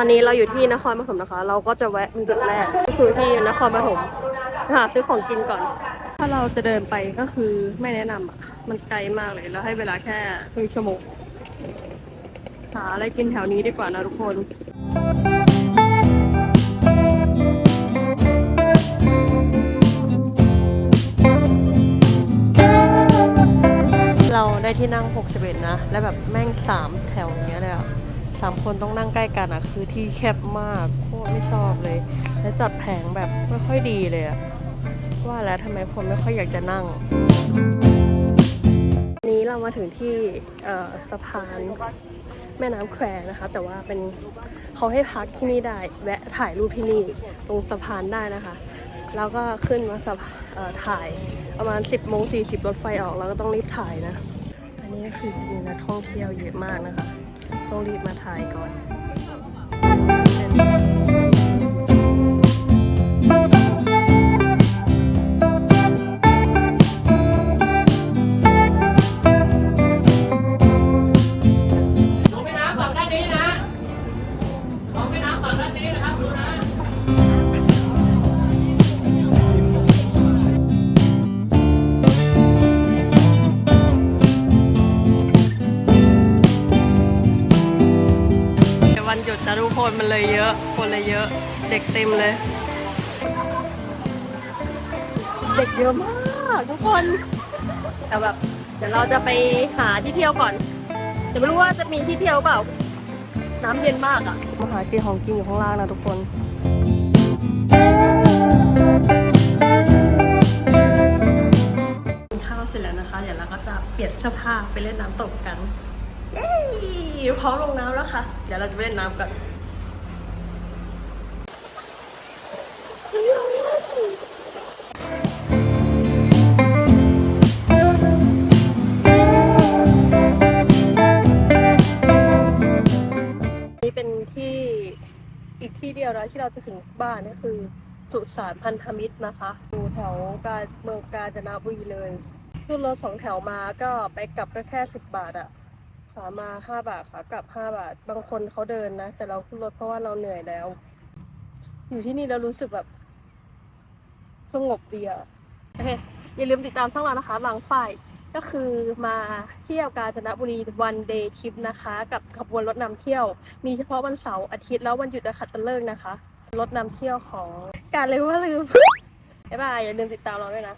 ตอนนี้เราอยู่ที่นครปฐมนะคะ เราก็จะแวะเป็นจุดแรกก็คือที่นครปฐมหาซื้อของกินก่อน ถ้าเราจะเดินไปก็คือไม่แนะนำอะ มันไกลมากเลย แล้วให้เวลาแค่ครึ่งชั่วโมงหาอะไรกินแถวนี้ดีกว่านะทุกคนเราได้ที่นั่ง 61 นะ และแบบแม่ง 3 แถวอย่างเงี้ยเลยอะ สามคนต้องนั่งใกล้กันอะ คือที่แคบมากโคตรไม่ชอบเลย และจัดแผงแบบไม่ค่อยดีเลยอะว่าแล้วทำไมคนไม่ค่อยอยากจะนั่ง นี้เรามาถึงที่สะพานแม่น้ำแควนะคะ แต่ว่าเป็นเขาให้พักที่นี่ได้ แวะถ่ายรูปที่นี่ตรงสะพานได้นะคะ แล้วก็ขึ้นมาสะพานถ่ายประมาณ 10โมง40 รถไฟออกเราก็ต้องรีบถ่ายนะ อันนี้ก็คือจะมีนักท่องเที่ยวเยอะมากนะคะ ต้องรีบมาถ่ายก่อน หยุดนะทุกคนมันเลยเยอะ คนเลยเยอะ เด็กเต็มเลย เด็กเยอะมากทุกคน แต่แบบเดี๋ยวเราจะไปหาที่เที่ยวก่อนแต่ไม่รู้ว่าจะมีที่เที่ยวเปล่า น้ำเย็นมากอะมาหากินของกินอยู่ข้างล่างนะทุกคนกินข้าวเสร็จแล้วนะคะ เดี๋ยวเราก็จะเปลี่ยนเสื้อผ้าไปเล่นน้ำตกกัน พร้อมลงน้ำแล้วค่ะ เดี๋ยวเราจะไปเล่นน้ำกันนี่เป็นที่อีกที่เดียวนะที่เราจะถึงบ้านก็คือ สุสานพันธมิตรนะคะอยู่แถวกาเมืองกาญจนบุรีเลยขึ้นรถสองแถวมาก็ไปกลับก็แค่สิบบาทอะ ขามาห้าบาทขากลับห้าบาท บางคนเขาเดินนะ แต่เราขึ้นรถเพราะว่าเราเหนื่อยแล้ว อยู่ที่นี่แล้วรู้สึกแบบ สงบดีอะโอเคอย่าลืมติดตามช่องเรานะคะบางฝ่ายก็คือมาเที่ยวกาญจนบุรีวันเดย์ทริปนะคะ กับขบวนรถนำเที่ยว มีเฉพาะวันเสาร์อาทิตย์แล้ววันหยุดนักขัตฤกษ์นะคะรถนำเที่ยวของการเลยว่าลืมบ๊ายบายอย่าลืมติดตามเราด้วยนะ